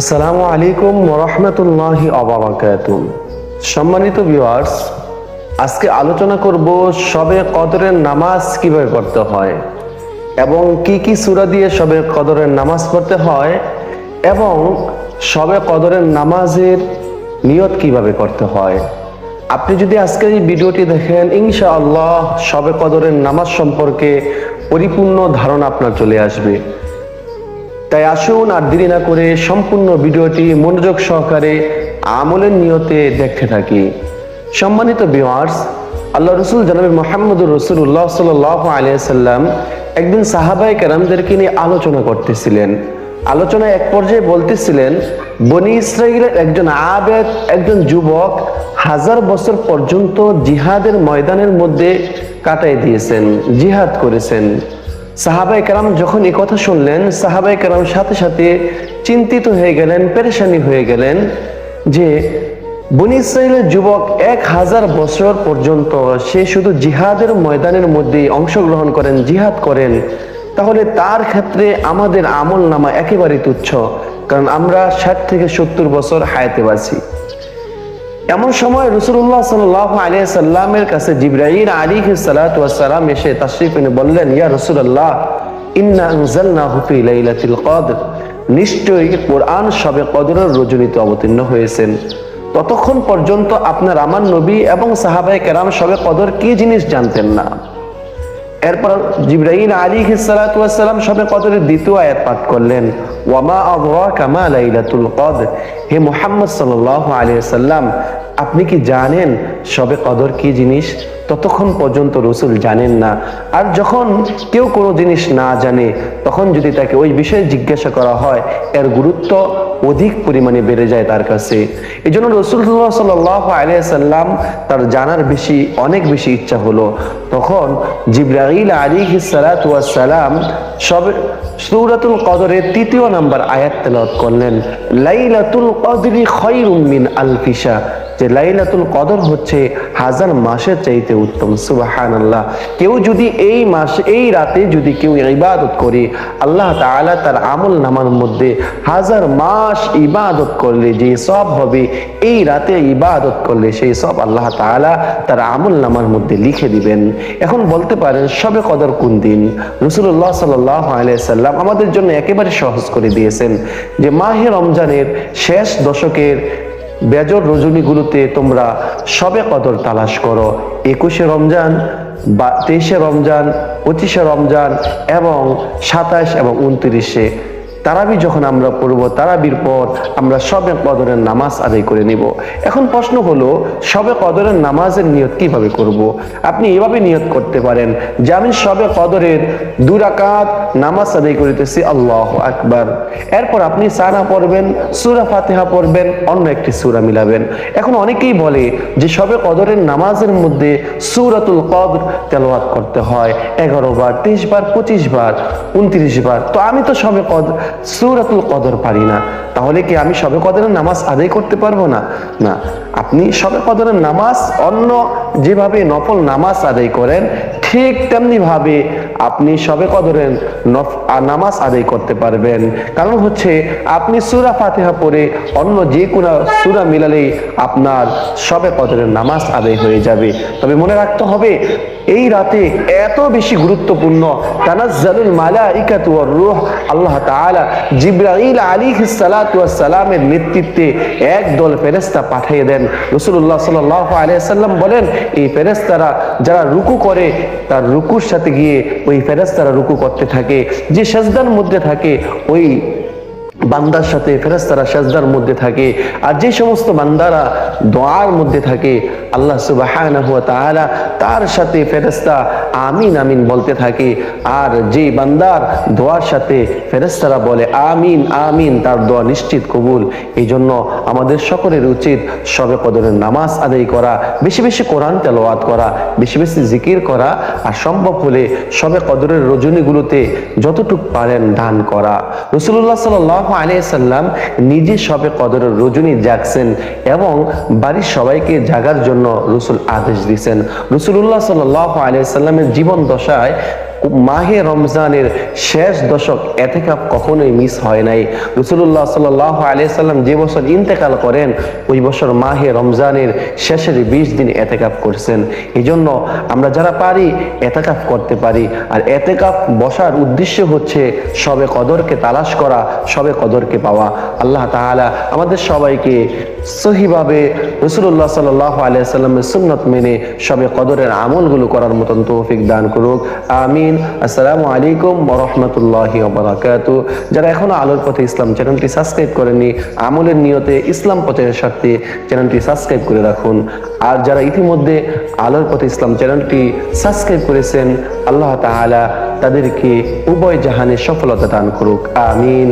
আসসালামু আলাইকুম ওরহমতুল্লাহি অবরাকাত। সম্মানিত ভিউয়ার্স আজকে আলোচনা করব সবে কদরের নামাজ কীভাবে পড়তে হয় এবং কি কি সূরা দিয়ে সবে কদরের নামাজ পড়তে হয় এবং সবে কদরের নামাজের নিয়ত কীভাবে করতে হয়। আপনি যদি আজকের এই ভিডিওটি দেখেন, ইনশাআল্লাহ সবে কদরের নামাজ সম্পর্কে পরিপূর্ণ ধারণা আপনার চলে আসবে। তাই আসুন আর দেরি না করে সম্পূর্ণ ভিডিওটি মনোযোগ সহকারে আমলের নিয়তে দেখতে থাকি। সম্মানিত বিওয়ার্স আল্লাহ রসুল জানাবি মোহাম্মদুর রসুল্লাহ সাল আলিয়াল্লাম একদিন সাহাবাই কেরামদেরকে নিয়ে আলোচনা করতেছিলেন। আলোচনায় এক পর্যায়ে বলতেছিলেন, বনি ইসরায়েলের একজন আবেদ, একজন যুবক হাজার বছর পর্যন্ত জিহাদের ময়দানের মধ্যে কাটাই দিয়েছেন, জিহাদ করেছেন। সাহাবাই কারাম যখন এই কথা শুনলেন সাহাবাই কারাম সাথে সাথে চিন্তিত হয়ে গেলেন, পেরেশানি হয়ে গেলেন যে বনি ইসরায়েলের যুবক এক হাজার বছর পর্যন্ত সে শুধু জিহাদের ময়দানের মধ্যে অংশগ্রহণ করেন, জিহাদ করেন। তাহলে তার ক্ষেত্রে আমাদের আমল নামা একেবারে তুচ্ছ, কারণ আমরা ষাট থেকে সত্তর বছর হায়াতে বাঁচি। এমন সময় রসুল্লাহ সাল্লাহ আলী সাল্লামের কাছে জিব্রাহিম আলী সালাম এসে তাশরিফ এনে বললেন, ইয়া রসুল্লাহ নিশ্চয়ই কোরআন সবে কদরের রজনীতে অবতীর্ণ হয়েছেন। ততক্ষণ পর্যন্ত আপনার আমার নবী এবং সাহাবাই কেরাম সবে কদর কি জিনিস জানতেন না। এরপর জিব্রাহিম আলী সালাম সবে কদরের দ্বিতীয় আয়াত পাঠ করলেন, ওয়ামা আবহাওয়া কামা লাইলাতুল কদ হে মোহাম্মদ সাল্লাহ আলিয়া সাল্লাম আপনি কি জানেন সবে কদর কি জিনিস? ততক্ষণ পর্যন্ত রসুল জানেন না। আর যখন কেউ কোনো জিনিস না জানে, তখন যদি তাকে ওই বিষয়ে জিজ্ঞাসা করা হয়, এর গুরুত্ব অধিক পরিমাণে বেড়ে যায় তার কাছে। এই জন্য রসুল্লাহ সাল্লাহ আলিয়াল্লাম তার জানার বেশি, অনেক বেশি ইচ্ছা হলো। তখন জিব্রাহিল আলী সালাম সবে সূরাতুল কদরের তৃতীয় নাম্বার আয়াত তেলাওয়াত করলেন, লাইলাতুল কদরি খৈরুম মিন আলফিসা যে লাইলাতুল কদর হচ্ছে হাজার মাসের চাইতে উত্তম সুবাহান আল্লাহ কেউ যদি এই মাসে, এই রাতে যদি কেউ ইবাদত করে, আল্লাহ তাআলা তার আমল নামার মধ্যে হাজার মাস ইবাদত করলে যে সব হবে, এই রাতে ইবাদত করলে সেই সব আল্লাহ তাআলা তার আমল নামার মধ্যে লিখে দিবেন। এখন বলতে পারেন, সবে কদর কোন দিন? রসুল্লাহ সাল্লাহ আলাইসাল্লাম আমাদের জন্য একেবারে সহজ করে দিয়েছেন যে মাহে রমজানের শেষ দশকের বেজর রজনীগুলোতে তোমরা সবে কদর তালাশ করো। একুশে রমজান, বা তেইশে রমজান, পঁচিশে রমজান এবং সাতাশ এবং উনত্রিশে তারাবি যখন আমরা পড়ব, তারাবির পর আমরা সবে কদরের নামাজ আদায় করে নিব। এখন প্রশ্ন হলো সবে কদরের নামাজের নিয়ত কীভাবে করব। আপনি এভাবে নিয়ত করতে পারেন, যে আমি সবে কদরের দুরাকাত নামাজ আদায় করিতেছি, আল্লাহ আকবার। এরপর আপনি সানা পড়বেন, সুরা ফাতেহা পড়বেন, অন্য একটি সুরা মিলাবেন। এখন অনেকেই বলে যে সবে কদরের নামাজের মধ্যে সুরাতুল কদর তেলাওয়াত করতে হয়, এগারো বার, তেইশ বার, পঁচিশ বার, উনত্রিশ বার। তো আমি তো সবে কদর সুরাতুল কদর পারি না। তাহলে কি আমি সবে কদরের নামাজ আদায় করতে পারব না? না। আপনি সবে কদরের নামাজ অন্য যেভাবে নফল নামাজ আদায় করেন, ঠিক তেমনি ভাবে আপনি সবে কদরের নামাজ আদায় করতে পারবেন। কারণ হচ্ছে, আপনি সুরা ফাতেহা পড়ে অন্য যে কোনো সুরা মিলালেই আপনার সবে কদরের নামাজ আদায় হয়ে যাবে। তবে মনে রাখতে হবে, এই রাতে এত বেশি গুরুত্বপূর্ণ তানাজ্জালুল মালাইকাতু ওয়ার রূহ আল্লাহ তাআলা জিবরাইল আলাইহিস সালাতু ওয়াস সালামের নেতৃত্বে একদল ফেরেশতা পাঠিয়ে দেন। রাসূলুল্লাহ সাল্লাল্লাহু আলাইহি সাল্লাম বলেন, এই ফেরেশতারা যারা রুকু করে, তার রুকুর সাথে গিয়ে ওই ফেরাস্তারা রুকু করতে থাকে যে সেজদার মধ্যে থাকে ওই বান্দার সাথে ফেরেস্তারা সাজদার মধ্যে থাকে আর যে সমস্ত বান্দারা দোয়ার মধ্যে থাকে, আল্লাহ তাআলা তার সাথে ফেরেস্তা আমিন আমিন বলতে থাকে। আর যে বান্দার দোয়ার সাথে ফেরেস্তারা বলে আমিন আমিন, তার দোয়া নিশ্চিত, কবুল। এই জন্য আমাদের সকলের উচিত সবে কদরের নামাজ আদায় করা, বেশি বেশি কোরআন তেলাওয়াত করা, বেশি বেশি জিকির করা, আর সম্ভব হলে সবে কদরের রজনীগুলোতে যতটুক পারেন দান করা। রসুল্লাহ সাল্লাহ আলিয়াল্লাম নিজে সবে কদরের রজনী জাগছেন এবং বাড়ির সবাইকে জাগার জন্য রসুল আদেশ দিয়েছেন। রসুল্লাহ সাল্লাহ আলিয়াল্লামের জীবন দশায় মাহে রমজানের শেষ দশক এতেকাপ কখনোই মিস হয় নাই। রসুল্লাহ সাল্লাহ আলিয়াল্লাম যে বছর ইন্তেকাল করেন, ওই বছর মাহে রমজানের শেষের বিশ দিন এতেকাপ করছেন। এই জন্য আমরা যারা পারি এতেকাপ করতে পারি। আর এতেকাপ বসার উদ্দেশ্য হচ্ছে সবে কদরকে তালাশ করা, সবে কদরকে পাওয়া। আল্লাহ তাআলা আমাদের সবাইকে সহিভাবে রসুল্লাহ সাল্লাহ আলিয়াল্লামের সুন্নত মেনে সবে কদরের আমলগুলো করার মতন তৌফিক দান করুক। আমিন। আসসালামু আলাইকুম ওরহমতুল্লাহ বারাকাতু যারা এখনও আলোর পথে ইসলাম চ্যানেলটি সাবস্ক্রাইব করেনি আমলের নিয়তে ইসলাম প্রচারের স্বার্থে চ্যানেলটি সাবস্ক্রাইব করে রাখুন। আর যারা ইতিমধ্যে আলোর পথে ইসলাম চ্যানেলটি সাবস্ক্রাইব করেছেন, আল্লাহ তাআলা তাদেরকে উভয় জাহানে সফলতা দান করুক। আমিন।